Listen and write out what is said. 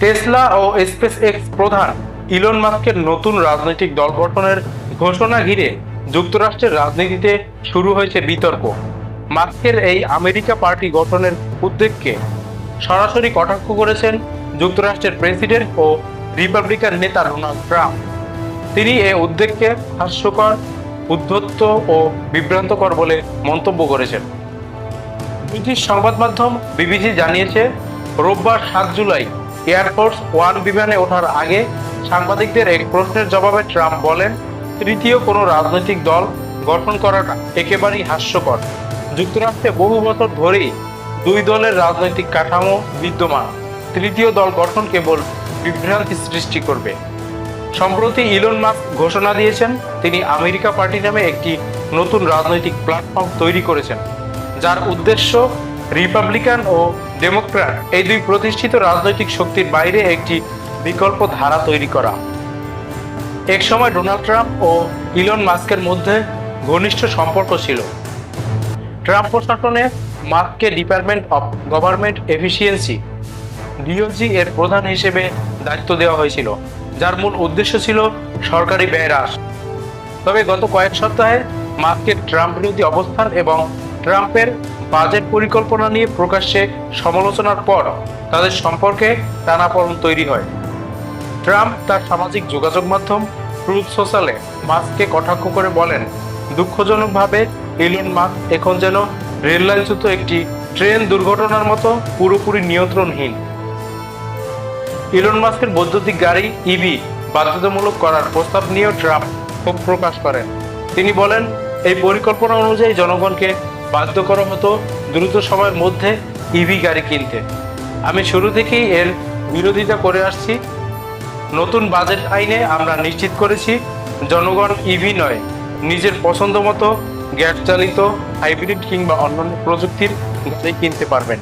Tesla ও space x প্রধান Elon মাস্কের নতুন রাজনৈতিক দল গঠনের ঘোষণা ঘিরে যুক্তরাষ্ট্রের রাজনীতিতে শুরু হয়েছে বিতর্ক। মাস্কের এই আমেরিকা পার্টি গঠনের উদ্যোগকে সরাসরি কটাক্ষ করেছেন যুক্তরাষ্ট্রের প্রেসিডেন্ট ও রিপাবলিকান নেতা ডোনাল্ড ট্রাম্প। তিনি এ উদ্যোগকে হাস্যকর, উদ্ধত্ত ও বিভ্রান্তকর বলে মন্তব্য করেছেন। ব্রিটিশ সংবাদ মাধ্যম বিবিসি জানিয়েছে, রোববার সাত জুলাই এয়ারফোর্স ওয়ান বিমানে ওঠার আগে সাংবাদিকদের এক প্রশ্নের জবাবে ট্রাম্প বলেন, তৃতীয় কোনো রাজনৈতিক দল গঠন করাটা একেবারেই হাস্যকর। যুক্তরাষ্ট্রে বহু বছর ধরেই দুই দলের রাজনৈতিক কাঠামো বিদ্যমান। তৃতীয় দল গঠন কেবল বিভ্রান্তি সৃষ্টি করবে। সম্প্রতি ইলন মাস্ক ঘোষণা দিয়েছেন, তিনি আমেরিকা পার্টি নামে একটি নতুন রাজনৈতিক প্ল্যাটফর্ম তৈরি করেছেন, যার উদ্দেশ্য রিপাবলিকান ও ডেমোক্র্যাট। এই দুই প্রতিষ্ঠিত রাজনৈতিক শক্তির বাইরে একটি বিকল্প ধারা তৈরি করা। এক সময় ডোনাল্ড ট্রাম্প ও ইলন মাস্কের মধ্যে ঘনিষ্ঠ সম্পর্ক ছিল। ট্রাম্প প্রশাসনে মার্ককে department of government efficiency, DOGE এর প্রধান হিসেবে দায়িত্ব দেওয়া হয়েছিল, যার মূল উদ্দেশ্য ছিল সরকারি ব্যয় হ্রাস। তবে গত কয়েক সপ্তাহে মাস্কের ট্রাম্প বিরোধী অবস্থান এবং ট্রাম্পের বাজেট পরিকল্পনা নিয়ে প্রকাশ্যে সমালোচনার পর তাদের সম্পর্কে টানাপড়ন তৈরি হয়। ট্রাম্প তার সামাজিক যোগাযোগ মাধ্যম ট্রুথ সোশ্যালে মাস্ককে কটাক্ষ করে বলেন, দুঃখজনকভাবে ইলন মাস্ক এখন যেন রেললাইনচ্যুত একটি ট্রেন দুর্ঘটনার মতো পুরোপুরি নিয়ন্ত্রণহীন। ইলন মাস্কের বৈদ্যুতিক গাড়ি ইভি বাধ্যতামূলক করার প্রস্তাব নিয়েও ট্রাম্প ক্ষোভ প্রকাশ করেন। তিনি বলেন, এই পরিকল্পনা অনুযায়ী জনগণকে বাধ্য করা হতো দ্রুত সময়ের মধ্যে ইভি গাড়ি কিনতে। আমি শুরু থেকেই এর বিরোধিতা করে আসছি। নতুন বাজেট আইনে আমরা নিশ্চিত করেছি, জনগণ ইভি নয়, নিজের পছন্দ মতো গ্যাস চালিত, হাইব্রিড কিংবা অন্যান্য প্রযুক্তির গাড়ি কিনতে পারবেন।